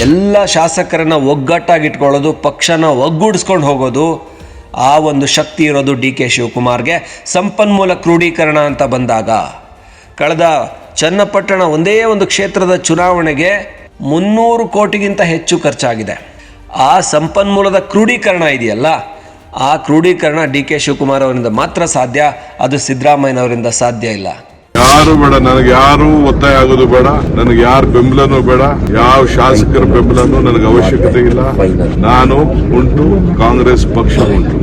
ಎಲ್ಲ ಶಾಸಕರನ್ನ ಒಗ್ಗಟ್ಟಾಗಿಟ್ಕೊಳ್ಳೋದು, ಪಕ್ಷನ ಒಗ್ಗೂಡಿಸ್ಕೊಂಡು ಹೋಗೋದು, ಆ ಒಂದು ಶಕ್ತಿ ಇರೋದು ಡಿ ಕೆ ಶಿವಕುಮಾರ್ಗೆ. ಸಂಪನ್ಮೂಲ ಕ್ರೋಢೀಕರಣ ಅಂತ ಬಂದಾಗ, ಕಳೆದ ಚನ್ನಪಟ್ಟಣ ಒಂದೇ ಒಂದು ಕ್ಷೇತ್ರದ ಚುನಾವಣೆಗೆ ಮುನ್ನೂರು ಕೋಟಿಗಿಂತ ಹೆಚ್ಚು ಖರ್ಚಾಗಿದೆ. ಆ ಸಂಪನ್ಮೂಲದ ಕ್ರೋಢೀಕರಣ ಇದೆಯಲ್ಲ? ಆ ಕ್ರೋಢೀಕರಣ ಡಿ ಕೆ ಶಿವಕುಮಾರ್ ಅವರಿಂದ ಮಾತ್ರ ಸಾಧ್ಯ? ಅದು ಸಿದ್ದರಾಮಯ್ಯನವರಿಂದ ಸಾಧ್ಯ ಇಲ್ಲ. ಯಾರು ಬೇಡ, ನನಗೆ ಯಾರು ಒತ್ತಾಯ ಆಗೋದು ಬೇಡ, ನನಗೆ ಯಾರು ಬೆಂಬಲನೂ ಬೇಡ, ಯಾವ ಶಾಸಕರ ಬೆಂಬಲನೂ ನನಗೆ ಅವಶ್ಯಕತೆ ಇಲ್ಲ. ನಾನು ಉಂಟು, ಕಾಂಗ್ರೆಸ್ ಪಕ್ಷ ಉಂಟು.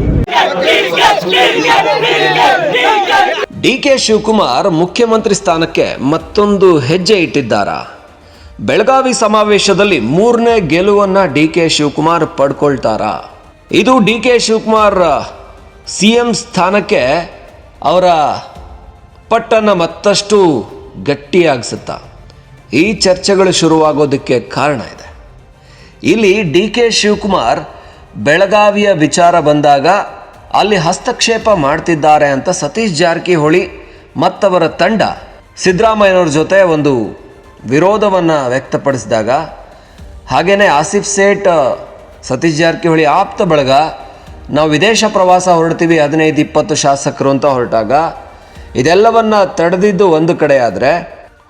ಡಿ ಕೆ ಶಿವಕುಮಾರ್ ಮುಖ್ಯಮಂತ್ರಿ ಸ್ಥಾನಕ್ಕೆ ಮತ್ತೊಂದು ಹೆಜ್ಜೆ ಇಟ್ಟಿದ್ದಾರಾ? ಬೆಳಗಾವಿ ಸಮಾವೇಶದಲ್ಲಿ ಮೂರನೇ ಗೆಲುವನ್ನ ಡಿ ಕೆ ಶಿವಕುಮಾರ್ ಪಡ್ಕೊಳ್ತಾರಾ? ಇದು D K Shivakumar C M ಸ್ಥಾನಕ್ಕೆ ಅವರ ಪಟ್ಟನ್ನು ಮತ್ತಷ್ಟು ಗಟ್ಟಿಯಾಗಿಸುತ್ತಾ ಈ ಚರ್ಚೆಗಳು ಶುರುವಾಗೋದಕ್ಕೆ ಕಾರಣ ಇದೆ. ಇಲ್ಲಿ ಡಿ ಕೆ ಶಿವಕುಮಾರ್ ಬೆಳಗಾವಿಯ ವಿಚಾರ ಬಂದಾಗ ಅಲ್ಲಿ ಹಸ್ತಕ್ಷೇಪ ಮಾಡ್ತಿದ್ದಾರೆ ಅಂತ ಸತೀಶ್ ಜಾರಕಿಹೊಳಿ ಮತ್ತವರ ತಂಡ ಸಿದ್ದರಾಮಯ್ಯನವ್ರ ಜೊತೆ ಒಂದು ವಿರೋಧವನ್ನು ವ್ಯಕ್ತಪಡಿಸಿದಾಗ ಹಾಗೆಯೇ ಆಸಿಫ್ ಸೇಠ್, ಸತೀಶ್ ಜಾರಕಿಹೊಳಿ ಆಪ್ತ ಬಳಗ, ನಾವು ವಿದೇಶ ಪ್ರವಾಸ ಹೊರಡ್ತೀವಿ ಹದಿನೈದು ಇಪ್ಪತ್ತು ಶಾಸಕರು ಅಂತ ಹೊರಟಾಗ ಇದೆಲ್ಲವನ್ನ ತಡೆದಿದ್ದು ಒಂದು ಕಡೆ ಆದರೆ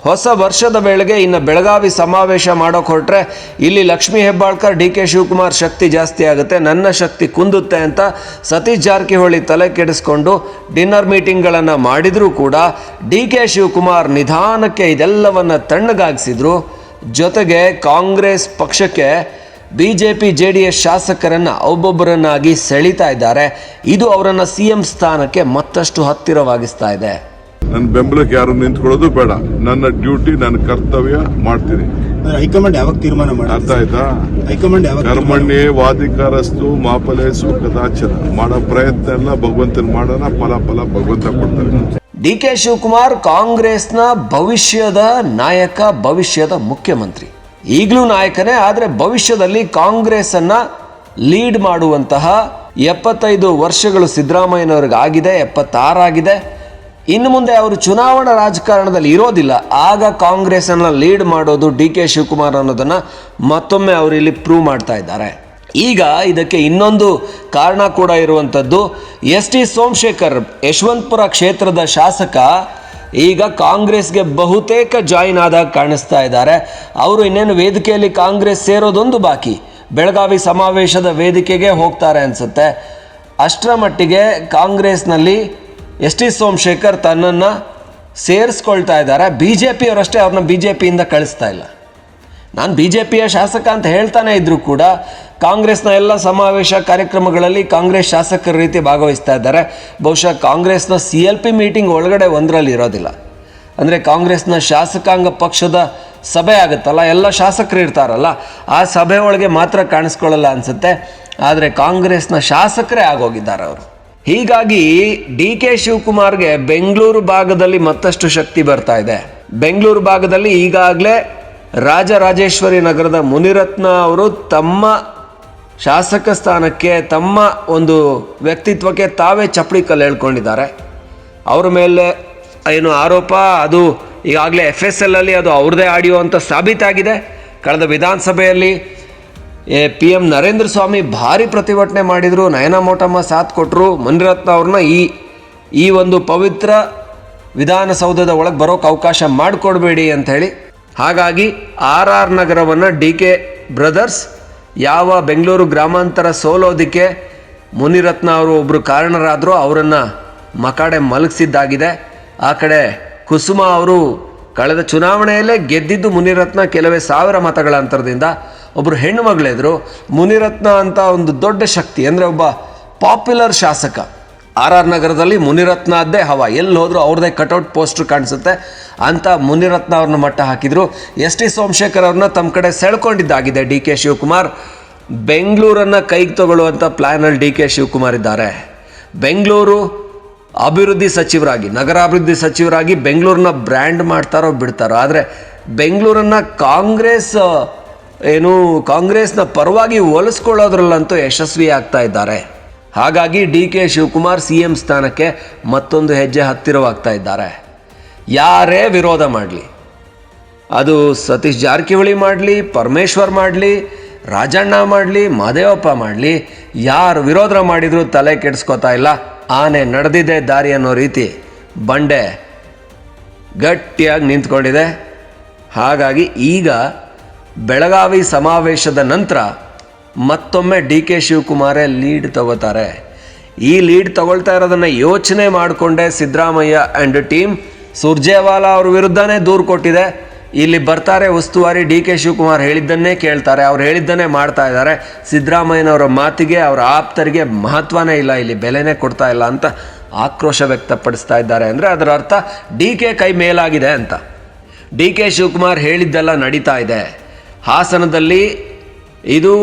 ಹೊಸ ವರ್ಷದ ವೇಳೆಗೆ ಇನ್ನು ಬೆಳಗಾವಿ ಸಮಾವೇಶ ಮಾಡೋಕೆ ಹೊರಟ್ರೆ ಇಲ್ಲಿ ಲಕ್ಷ್ಮೀ ಹೆಬ್ಬಾಳ್ಕರ್, ಡಿ ಕೆ ಶಿವಕುಮಾರ್ ಶಕ್ತಿ ಜಾಸ್ತಿ ಆಗುತ್ತೆ, ನನ್ನ ಶಕ್ತಿ ಕುಂದುತ್ತೆ ಅಂತ ಸತೀಶ್ ಜಾರಕಿಹೊಳಿ ತಲೆ ಕೆಡಿಸ್ಕೊಂಡು ಡಿನ್ನರ್ ಮೀಟಿಂಗ್ಗಳನ್ನು ಮಾಡಿದರೂ ಕೂಡ ಡಿ ಕೆ ಶಿವಕುಮಾರ್ ನಿಧಾನಕ್ಕೆ ಇದೆಲ್ಲವನ್ನು ತಣ್ಣಗಾಗಿಸಿದ್ರು. ಜೊತೆಗೆ ಕಾಂಗ್ರೆಸ್ ಪಕ್ಷಕ್ಕೆ B J P J D S ಶಾಸಕರನ್ನು ಒಬ್ಬೊಬ್ಬರನ್ನಾಗಿ ಸೆಳೀತಾ ಇದ್ದಾರೆ. ಇದು ಅವರನ್ನ ಸಿ ಎಂ ಸ್ಥಾನಕ್ಕೆ ಮತ್ತಷ್ಟು ಹತ್ತಿರವಾಗಿಸ್ತಾ ಇದೆ. ನನ್ನ ಬೆಂಬಲಕ್ಕೆ ಯಾರು ನಿಂತ್ಕೊಳ್ಳೋದು ಬೇಡ. ನನ್ನ ಡ್ಯೂಟಿ ನನ್ನ ಕರ್ತವ್ಯ ಮಾಡ್ತೀನಿ. ಹೈಕಮಾಂಡ್ ಯಾವಾಗ ತೀರ್ಮಾನ ಮಾಡಿ ಅರ್ಥ ಆಯ್ತಾ? ಹೈಕಮಾಂಡ್ ಯಾವಾಗ ವಾದಿಕಾರಸ್ತು ಮಾಫಲೇಸು ಕದಾಚನ ಮಾಡೋ ಪ್ರಯತ್ನ ಎಲ್ಲ ಭಗವಂತನ ಮಾಡೋಣ ಫಲ ಫಲ ಭಗವಂತ ಕೊಡ್ತಾರೆ. ಡಿ ಕೆ ಶಿವಕುಮಾರ್ ಕಾಂಗ್ರೆಸ್ನ ಭವಿಷ್ಯದ ನಾಯಕ ಭವಿಷ್ಯದ ಮುಖ್ಯಮಂತ್ರಿ. ಈಗಲೂ ನಾಯಕನೇ, ಆದರೆ ಭವಿಷ್ಯದಲ್ಲಿ ಕಾಂಗ್ರೆಸ್ ಅನ್ನ ಲೀಡ್ ಮಾಡುವಂತಹ ಎಪ್ಪತ್ತೈದು ವರ್ಷಗಳು ಸಿದ್ದರಾಮಯ್ಯನವ್ರಿಗೆ ಆಗಿದೆ ಎಪ್ಪತ್ತಾರಾಗಿದೆ. ಇನ್ನು ಮುಂದೆ ಅವರು ಚುನಾವಣಾ ರಾಜಕಾರಣದಲ್ಲಿ ಇರೋದಿಲ್ಲ. ಆಗ ಕಾಂಗ್ರೆಸ್ ಅನ್ನ ಲೀಡ್ ಮಾಡೋದು ಡಿ ಕೆ ಶಿವಕುಮಾರ್ ಅನ್ನೋದನ್ನ ಮತ್ತೊಮ್ಮೆ ಅವರು ಇಲ್ಲಿ ಪ್ರೂವ್ ಮಾಡ್ತಾ ಇದ್ದಾರೆ. ಈಗ ಇದಕ್ಕೆ ಇನ್ನೊಂದು ಕಾರಣ ಕೂಡ ಇರುವಂಥದ್ದು. ಎಸ್ ಟಿ ಸೋಮಶೇಖರ್ ಯಶವಂತಪುರ ಕ್ಷೇತ್ರದ ಶಾಸಕ ಈಗ ಕಾಂಗ್ರೆಸ್ಗೆ ಬಹುತೇಕ ಜಾಯಿನ್ ಆದಾಗ ಕಾಣಿಸ್ತಾ ಇದ್ದಾರೆ. ಅವರು ಇನ್ನೇನು ವೇದಿಕೆಯಲ್ಲಿ ಕಾಂಗ್ರೆಸ್ ಸೇರೋದೊಂದು ಬಾಕಿ. ಬೆಳಗಾವಿ ಸಮಾವೇಶದ ವೇದಿಕೆಗೆ ಹೋಗ್ತಾರೆ ಅನಿಸುತ್ತೆ. ಅಷ್ಟರ ಮಟ್ಟಿಗೆ ಕಾಂಗ್ರೆಸ್ನಲ್ಲಿ ಎಸ್ ಟಿ ಸೋಮಶೇಖರ್ ತನ್ನನ್ನು ಸೇರಿಸ್ಕೊಳ್ತಾ ಇದ್ದಾರೆ. ಬಿ ಜೆ ಪಿಯವರಷ್ಟೇ ಅವ್ರನ್ನ ಬಿ ಜೆ ಪಿಯಿಂದ ಕಳಿಸ್ತಾ ಇಲ್ಲ. ನಾನು ಬಿ ಜೆ ಪಿಯ ಶಾಸಕ ಅಂತ ಹೇಳ್ತಾನೆ ಇದ್ದರೂ ಕೂಡ ಕಾಂಗ್ರೆಸ್ನ ಎಲ್ಲ ಸಮಾವೇಶ ಕಾರ್ಯಕ್ರಮಗಳಲ್ಲಿ ಕಾಂಗ್ರೆಸ್ ಶಾಸಕರ ರೀತಿ ಭಾಗವಹಿಸ್ತಾ ಇದ್ದಾರೆ. ಬಹುಶಃ ಕಾಂಗ್ರೆಸ್ನ ಸಿ ಎಲ್ ಪಿ ಮೀಟಿಂಗ್ ಒಳಗಡೆ ಒಂದರಲ್ಲಿ ಇರೋದಿಲ್ಲ. ಅಂದರೆ ಕಾಂಗ್ರೆಸ್ನ ಶಾಸಕಾಂಗ ಪಕ್ಷದ ಸಭೆ ಆಗುತ್ತಲ್ಲ, ಎಲ್ಲ ಶಾಸಕರು ಇರ್ತಾರಲ್ಲ, ಆ ಸಭೆ ಒಳಗೆ ಮಾತ್ರ ಕಾಣಿಸ್ಕೊಳ್ಳಲ್ಲ ಅನಿಸುತ್ತೆ. ಆದರೆ ಕಾಂಗ್ರೆಸ್ನ ಶಾಸಕರೇ ಆಗೋಗಿದ್ದಾರೆ ಅವರು. ಹೀಗಾಗಿ ಡಿ ಕೆ ಶಿವಕುಮಾರ್ಗೆ ಬೆಂಗಳೂರು ಭಾಗದಲ್ಲಿ ಮತ್ತಷ್ಟು ಶಕ್ತಿ ಬರ್ತಾ ಇದೆ. ಬೆಂಗಳೂರು ಭಾಗದಲ್ಲಿ ಈಗಾಗಲೇ ರಾಜರಾಜೇಶ್ವರಿ ನಗರದ ಮುನಿರತ್ನ ಅವರು ತಮ್ಮ ಶಾಸಕ ಸ್ಥಾನಕ್ಕೆ, ತಮ್ಮ ಒಂದು ವ್ಯಕ್ತಿತ್ವಕ್ಕೆ ತಾವೇ ಚಪ್ಪಡಿ ಕಲ್ಲು ಹೇಳ್ಕೊಂಡಿದ್ದಾರೆ ಅವ್ರ ಮೇಲೆ ಏನು ಆರೋಪ, ಅದು ಈಗಾಗಲೇ ಎಫ್ ಎಸ್ ಎಲ್ ಅಲ್ಲಿ ಅದು ಅವ್ರದ್ದೇ ಆಡಿಯೋ ಅಂತ ಸಾಬೀತಾಗಿದೆ. ಕಳೆದ ವಿಧಾನಸಭೆಯಲ್ಲಿ ಪಿ ಎಂ ನರೇಂದ್ರ ಸ್ವಾಮಿ ಭಾರಿ ಪ್ರತಿಭಟನೆ ಮಾಡಿದರು, ನಯನ ಮೋಟಮ್ಮ ಸಾಥ್ ಕೊಟ್ಟರು ಮುನಿರತ್ನ ಅವ್ರನ್ನ ಈ ಈ ಒಂದು ಪವಿತ್ರ ವಿಧಾನಸೌಧದ ಒಳಗೆ ಬರೋಕ್ಕೆ ಅವಕಾಶ ಮಾಡಿಕೊಡ್ಬೇಡಿ ಅಂಥೇಳಿ ಹಾಗಾಗಿ ಆರ್ ಆರ್ ನಗರವನ್ನು ಡಿ ಕೆ ಬ್ರದರ್ಸ್, ಯಾವ ಬೆಂಗಳೂರು ಗ್ರಾಮಾಂತರ ಸೋಲೋದಕ್ಕೆ ಮುನಿರತ್ನ ಅವರು ಒಬ್ಬರು ಕಾರಣರಾದರೂ ಅವರನ್ನು ಮಕಾಡೆ ಮಲಗಿಸಿದ್ದಾಗಿದೆ. ಆ ಕಡೆ ಕುಸುಮ ಅವರು ಕಳೆದ ಚುನಾವಣೆಯಲ್ಲೇ ಗೆದ್ದಿದ್ದು ಮುನಿರತ್ನ ಕೆಲವೇ ಸಾವಿರ ಮತಗಳ ಅಂತರದಿಂದ. ಒಬ್ಬರು ಹೆಣ್ಣು ಮಗಳೆದ್ರು. ಮುನಿರತ್ನ ಅಂತ ಒಂದು ದೊಡ್ಡ ಶಕ್ತಿ, ಅಂದರೆ ಒಬ್ಬ ಪಾಪ್ಯುಲರ್ ಶಾಸಕ. ಆರ್ ಆರ್ ನಗರದಲ್ಲಿ ಮುನಿರತ್ನ ಅದ್ದೇ ಹವಾ. ಎಲ್ಲಿ ಹೋದರೂ ಅವ್ರದ್ದೇ ಕಟೌಟ್ ಪೋಸ್ಟರ್ ಕಾಣಿಸುತ್ತೆ. ಅಂತ ಮುನಿರತ್ನ ಅವ್ರನ್ನ ಮಟ್ಟ ಹಾಕಿದರು. ಎಸ್ ಟಿ ಸೋಮಶೇಖರ್ ಅವ್ರನ್ನ ತಮ್ಮ ಕಡೆ ಸೆಳ್ಕೊಂಡಿದ್ದಾಗಿದೆ ಡಿ ಕೆ ಶಿವಕುಮಾರ್. ಬೆಂಗಳೂರನ್ನು ಕೈಗೆ ತಗೊಳ್ಳುವಂಥ ಪ್ಲ್ಯಾನಲ್ಲಿ ಡಿ ಕೆ ಶಿವಕುಮಾರ್ ಇದ್ದಾರೆ. ಬೆಂಗಳೂರು ಅಭಿವೃದ್ಧಿ ಸಚಿವರಾಗಿ, ನಗರಾಭಿವೃದ್ಧಿ ಸಚಿವರಾಗಿ ಬೆಂಗಳೂರನ್ನ ಬ್ರ್ಯಾಂಡ್ ಮಾಡ್ತಾರೋ ಬಿಡ್ತಾರೋ, ಆದರೆ ಬೆಂಗಳೂರನ್ನು ಕಾಂಗ್ರೆಸ್ ಏನು ಕಾಂಗ್ರೆಸ್ನ ಪರವಾಗಿ ಹೋಲಿಸ್ಕೊಳ್ಳೋದ್ರಲ್ಲಂತೂ ಯಶಸ್ವಿ ಆಗ್ತಾ ಇದ್ದಾರೆ. ಹಾಗಾಗಿ D K Shivakumar C M ಸ್ಥಾನಕ್ಕೆ ಮತ್ತೊಂದು ಹೆಜ್ಜೆ ಹತ್ತಿರವಾಗ್ತಾ ಇದ್ದಾರೆ. ಯಾರೇ ವಿರೋಧ ಮಾಡಲಿ, ಅದು ಸತೀಶ್ ಜಾರಕಿಹೊಳಿ ಮಾಡಲಿ, ಪರಮೇಶ್ವರ್ ಮಾಡಲಿ, ರಾಜಣ್ಣ ಮಾಡಲಿ, ಮಾದೇವಪ್ಪ ಮಾಡಲಿ, ಯಾರು ವಿರೋಧ ಮಾಡಿದರೂ ತಲೆ ಕೆಡಿಸ್ಕೋತಾ ಇಲ್ಲ. ಆನೆ ನಡೆದಿದೆ ದಾರಿ ಅನ್ನೋ ರೀತಿ ಬಂಡೆ ಗಟ್ಟಿಯಾಗಿ ನಿಂತ್ಕೊಂಡಿದೆ. ಹಾಗಾಗಿ ಈಗ ಬೆಳಗಾವಿ ಸಮಾವೇಶದ ನಂತರ ಮತ್ತೊಮ್ಮೆ ಡಿ ಕೆ ಶಿವಕುಮಾರೇ ಲೀಡ್ ತಗೋತಾರೆ. ಈ ಲೀಡ್ ತಗೊಳ್ತಾ ಇರೋದನ್ನು ಯೋಚನೆ ಮಾಡಿಕೊಂಡೆ ಸಿದ್ದರಾಮಯ್ಯ ಆ್ಯಂಡ್ ಟೀಮ್. ಸುರ್ಜೇವಾಲಾ ಅವ್ರ ವಿರುದ್ಧನೇ ದೂರು ಕೊಟ್ಟಿದೆ. ಇಲ್ಲಿ ಬರ್ತಾರೆ ಉಸ್ತುವಾರಿ ಡಿ ಕೆ ಶಿವಕುಮಾರ್ ಹೇಳಿದ್ದನ್ನೇ ಕೇಳ್ತಾರೆ. ಅವ್ರು ಹೇಳಿದ್ದನ್ನೇ ಮಾಡ್ತಾ ಇದ್ದಾರೆ. ಸಿದ್ದರಾಮಯ್ಯನವರ ಮಾತಿಗೆ, ಅವರ ಆಪ್ತರಿಗೆ ಮಹತ್ವನೇ ಇಲ್ಲ. ಇಲ್ಲಿ ಬೆಲೆನೇ ಕೊಡ್ತಾ ಇಲ್ಲ ಅಂತ ಆಕ್ರೋಶ ವ್ಯಕ್ತಪಡಿಸ್ತಾ ಇದ್ದಾರೆ ಅಂದರೆ ಅದರ ಅರ್ಥ ಡಿ ಕೆ ಕೈ ಮೇಲಾಗಿದೆ ಅಂತ. ಡಿ ಕೆ ಶಿವಕುಮಾರ್ ಹೇಳಿದ್ದೆಲ್ಲ ನಡೀತಾ ಇದೆ. ಹಾಸನದಲ್ಲಿ ಇದು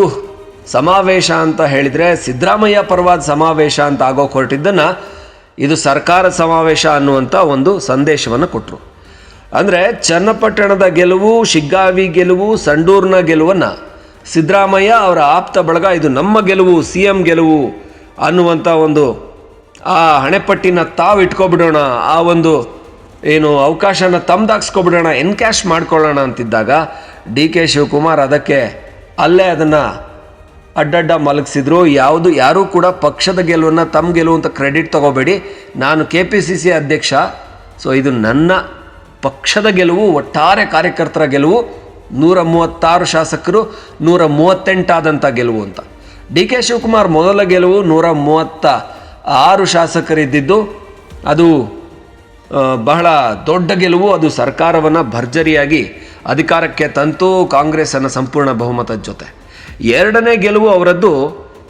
ಸಮಾವೇಶ ಅಂತ ಹೇಳಿದರೆ ಸಿದ್ದರಾಮಯ್ಯ ಪರವಾದ ಸಮಾವೇಶ ಅಂತ ಆಗೋ ಹೊರಟಿದ್ದನ್ನು ಇದು ಸರ್ಕಾರ ಸಮಾವೇಶ ಅನ್ನುವಂಥ ಒಂದು ಸಂದೇಶವನ್ನು ಕೊಟ್ಟರು ಅಂದರೆ ಚನ್ನಪಟ್ಟಣದ ಗೆಲುವು, ಶಿಗ್ಗಾವಿ ಗೆಲುವು, ಸಂಡೂರಿನ ಗೆಲುವನ್ನು ಸಿದ್ದರಾಮಯ್ಯ ಅವರ ಆಪ್ತ ಬಳಗ ಇದು ನಮ್ಮ ಗೆಲುವು ಸಿ ಎಂ ಗೆಲುವು ಅನ್ನುವಂಥ ಒಂದು ಆ ಹಣೆಪಟ್ಟಿನ ತಾವು ಇಟ್ಕೊಬಿಡೋಣ, ಆ ಒಂದು ಏನು ಅವಕಾಶನ ತಮ್ದಾಕ್ಸ್ಕೊಬಿಡೋಣ ಎನ್ಕ್ಯಾಶ್ ಮಾಡ್ಕೊಳ್ಳೋಣ ಅಂತಿದ್ದಾಗ ಡಿ ಕೆ ಶಿವಕುಮಾರ್ ಅದಕ್ಕೆ ಅಲ್ಲೇ ಅದನ್ನು ಅಡ್ಡಡ್ಡ ಮಲಗಿಸಿದ್ರು. ಯಾವುದು ಯಾರೂ ಕೂಡ ಪಕ್ಷದ ಗೆಲುವನ್ನು ತಮ್ಮ ಗೆಲುವು ಅಂತ ಕ್ರೆಡಿಟ್ ತಗೋಬೇಡಿ. ನಾನು ಕೆ ಪಿ ಸಿ ಸಿ ಅಧ್ಯಕ್ಷ. ಸೊ ಇದು ನನ್ನ ಪಕ್ಷದ ಗೆಲುವು, ಒಟ್ಟಾರೆ ಕಾರ್ಯಕರ್ತರ ಗೆಲುವು ನೂರ ಮೂವತ್ತಾರು ಶಾಸಕರು ನೂರ ಮೂವತ್ತೆಂಟಾದಂಥ ಗೆಲುವು ಅಂತ. ಡಿ ಕೆ ಶಿವಕುಮಾರ್ ಮೊದಲ ಗೆಲುವು ನೂರ ಮೂವತ್ತ ಆರು ಶಾಸಕರಿದ್ದಿದ್ದು, ಅದು ಬಹಳ ದೊಡ್ಡ ಗೆಲುವು. ಅದು ಸರ್ಕಾರವನ್ನು ಭರ್ಜರಿಯಾಗಿ ಅಧಿಕಾರಕ್ಕೆ ತಂತು, ಕಾಂಗ್ರೆಸ್ಸನ್ನು ಸಂಪೂರ್ಣ ಬಹುಮತದ ಜೊತೆ. ಎರಡನೇ ಗೆಲುವು ಅವರದ್ದು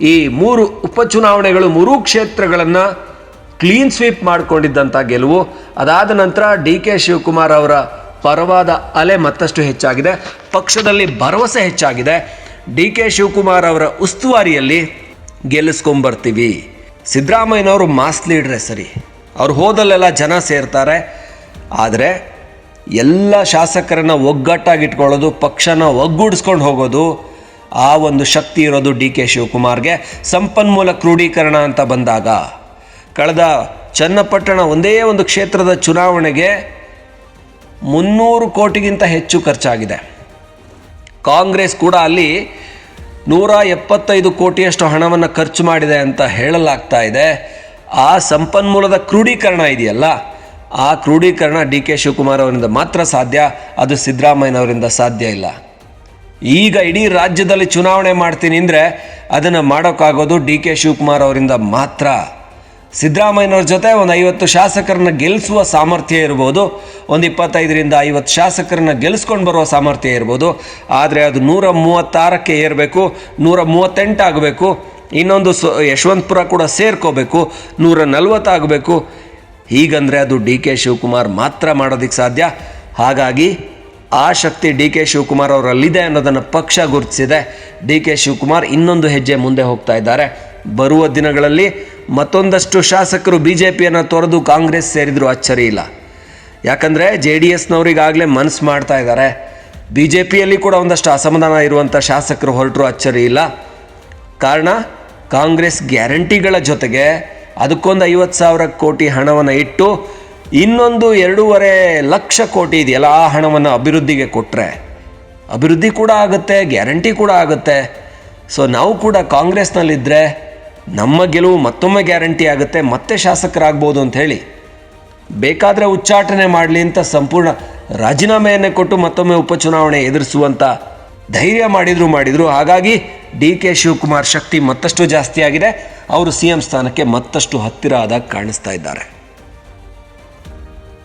ಈ ಮೂರು ಉಪಚುನಾವಣೆಗಳು ಮೂರೂ ಕ್ಷೇತ್ರಗಳನ್ನು ಕ್ಲೀನ್ ಸ್ವೀಪ್ ಮಾಡಿಕೊಂಡಿದ್ದಂಥ ಗೆಲುವು. ಅದಾದ ನಂತರ ಡಿ ಕೆ ಶಿವಕುಮಾರ್ ಅವರ ಪರವಾದ ಅಲೆ ಮತ್ತಷ್ಟು ಹೆಚ್ಚಾಗಿದೆ. ಪಕ್ಷದಲ್ಲಿ ಭರವಸೆ ಹೆಚ್ಚಾಗಿದೆ. ಡಿ ಕೆ ಶಿವಕುಮಾರ್ ಅವರ ಉಸ್ತುವಾರಿಯಲ್ಲಿ ಗೆಲ್ಲಿಸ್ಕೊಂಬರ್ತೀವಿ. ಸಿದ್ದರಾಮಯ್ಯನವರು ಮಾಸ್ ಲೀಡ್ರೆ ಸರಿ ಅವ್ರು ಹೋದಲ್ಲೆಲ್ಲ ಜನ ಸೇರ್ತಾರೆ. ಆದರೆ ಎಲ್ಲ ಶಾಸಕರನ್ನು ಒಗ್ಗಟ್ಟಾಗಿಟ್ಕೊಳ್ಳೋದು, ಪಕ್ಷನ ಒಗ್ಗೂಡಿಸ್ಕೊಂಡು ಹೋಗೋದು ಆ ಒಂದು ಶಕ್ತಿ ಇರೋದು ಡಿ ಕೆ ಶಿವಕುಮಾರ್ಗೆ. ಸಂಪನ್ಮೂಲ ಕ್ರೋಢೀಕರಣ ಅಂತ ಬಂದಾಗ ಕಳೆದ ಚನ್ನಪಟ್ಟಣ ಒಂದೇ ಒಂದು ಕ್ಷೇತ್ರದ ಚುನಾವಣೆಗೆ ಮುನ್ನೂರು ಕೋಟಿಗಿಂತ ಹೆಚ್ಚು ಖರ್ಚಾಗಿದೆ. ಕಾಂಗ್ರೆಸ್ ಕೂಡ ಅಲ್ಲಿ ನೂರ ಎಪ್ಪತ್ತೈದು ಕೋಟಿಯಷ್ಟು ಹಣವನ್ನು ಖರ್ಚು ಮಾಡಿದೆ ಅಂತ ಹೇಳಲಾಗ್ತಾ ಇದೆ. ಆ ಸಂಪನ್ಮೂಲದ ಕ್ರೋಢೀಕರಣ ಇದೆಯಲ್ಲ? ಆ ಕ್ರೋಢೀಕರಣ ಡಿ ಕೆ ಶಿವಕುಮಾರ್ ಅವರಿಂದ ಮಾತ್ರ ಸಾಧ್ಯ? ಅದು ಸಿದ್ದರಾಮಯ್ಯನವರಿಂದ ಸಾಧ್ಯ ಇಲ್ಲ. ಈಗ ಇಡೀ ರಾಜ್ಯದಲ್ಲಿ ಚುನಾವಣೆ ಮಾಡ್ತೀನಿ ಅಂದರೆ ಅದನ್ನು ಮಾಡೋಕ್ಕಾಗೋದು ಡಿ ಕೆ ಶಿವಕುಮಾರ್ ಅವರಿಂದ ಮಾತ್ರ. ಸಿದ್ದರಾಮಯ್ಯನವ್ರ ಜೊತೆ ಒಂದು ಐವತ್ತು ಶಾಸಕರನ್ನ ಗೆಲ್ಲಿಸುವ ಸಾಮರ್ಥ್ಯ ಇರ್ಬೋದು, ಒಂದು ಇಪ್ಪತ್ತೈದರಿಂದ ಐವತ್ತು ಶಾಸಕರನ್ನ ಗೆಲ್ಲಿಸ್ಕೊಂಡು ಬರುವ ಸಾಮರ್ಥ್ಯ ಇರ್ಬೋದು, ಆದರೆ ಅದು ನೂರ ಮೂವತ್ತಾರಕ್ಕೆ ಏರಬೇಕು, ನೂರ ಮೂವತ್ತೆಂಟು ಆಗಬೇಕು, ಇನ್ನೊಂದು ಸೊ ಯಶವಂತಪುರ ಕೂಡ ಸೇರ್ಕೋಬೇಕು, ನೂರ ನಲ್ವತ್ತಾಗಬೇಕು ಹೀಗಂದರೆ ಅದು ಡಿ ಕೆ ಶಿವಕುಮಾರ್ ಮಾತ್ರ ಮಾಡೋದಕ್ಕೆ ಸಾಧ್ಯ. ಹಾಗಾಗಿ ಆ ಶಕ್ತಿ ಡಿ ಕೆ ಶಿವಕುಮಾರ್ ಅವರಲ್ಲಿದೆ ಅನ್ನೋದನ್ನು ಪಕ್ಷ ಗುರುತಿಸಿದೆ. ಡಿ ಕೆ ಶಿವಕುಮಾರ್ ಇನ್ನೊಂದು ಹೆಜ್ಜೆ ಮುಂದೆ ಹೋಗ್ತಾ ಇದ್ದಾರೆ. ಬರುವ ದಿನಗಳಲ್ಲಿ ಮತ್ತೊಂದಷ್ಟು ಶಾಸಕರು ಬಿ ಜೆ ಪಿಯನ್ನು ತೊರೆದು ಕಾಂಗ್ರೆಸ್ ಸೇರಿದ್ರು ಅಚ್ಚರಿ ಇಲ್ಲ. ಯಾಕಂದರೆ ಜೆ ಡಿ ಎಸ್ನವರಿಗಾಗಲೇ ಮನಸ್ಸು ಮಾಡ್ತಾ ಇದ್ದಾರೆ. ಬಿ ಜೆ ಪಿಯಲ್ಲಿ ಕೂಡ ಒಂದಷ್ಟು ಅಸಮಾಧಾನ ಇರುವಂಥ ಶಾಸಕರು ಹೊರಟರು ಅಚ್ಚರಿ ಇಲ್ಲ. ಕಾರಣ ಕಾಂಗ್ರೆಸ್ ಗ್ಯಾರಂಟಿಗಳ ಜೊತೆಗೆ ಅದಕ್ಕೊಂದು ಐವತ್ತು ಸಾವಿರ ಕೋಟಿ ಹಣವನ್ನು ಇಟ್ಟು ಇನ್ನೊಂದು ಎರಡೂವರೆ ಲಕ್ಷ ಕೋಟಿ ಇದೆಯಲ್ಲ, ಆ ಹಣವನ್ನು ಅಭಿವೃದ್ಧಿಗೆ ಕೊಟ್ಟರೆ ಅಭಿವೃದ್ಧಿ ಕೂಡ ಆಗುತ್ತೆ, ಗ್ಯಾರಂಟಿ ಕೂಡ ಆಗುತ್ತೆ. ಸೊ ನಾವು ಕೂಡ ಕಾಂಗ್ರೆಸ್ನಲ್ಲಿದ್ದರೆ ನಮ್ಮ ಗೆಲುವು ಮತ್ತೊಮ್ಮೆ ಗ್ಯಾರಂಟಿ ಆಗುತ್ತೆ, ಮತ್ತೆ ಶಾಸಕರಾಗ್ಬೋದು ಅಂತ ಹೇಳಿ. ಬೇಕಾದರೆ ಉಚ್ಚಾಟನೆ ಮಾಡಲಿ ಅಂತ ಸಂಪೂರ್ಣ ರಾಜೀನಾಮೆಯನ್ನೇ ಕೊಟ್ಟು ಮತ್ತೊಮ್ಮೆ ಉಪಚುನಾವಣೆ ಎದುರಿಸುವಂಥ ಧೈರ್ಯ ಮಾಡಿದ್ರು ಮಾಡಿದರು. ಹಾಗಾಗಿ ಡಿ ಕೆ ಶಿವಕುಮಾರ್ ಶಕ್ತಿ ಮತ್ತಷ್ಟು ಜಾಸ್ತಿ ಆಗಿದೆ ಅವರು ಸಿ ಎಂ ಸ್ಥಾನಕ್ಕೆ ಮತ್ತಷ್ಟು ಹತ್ತಿರ ಆದಾಗ ಕಾಣಿಸ್ತಾ ಇದ್ದಾರೆ.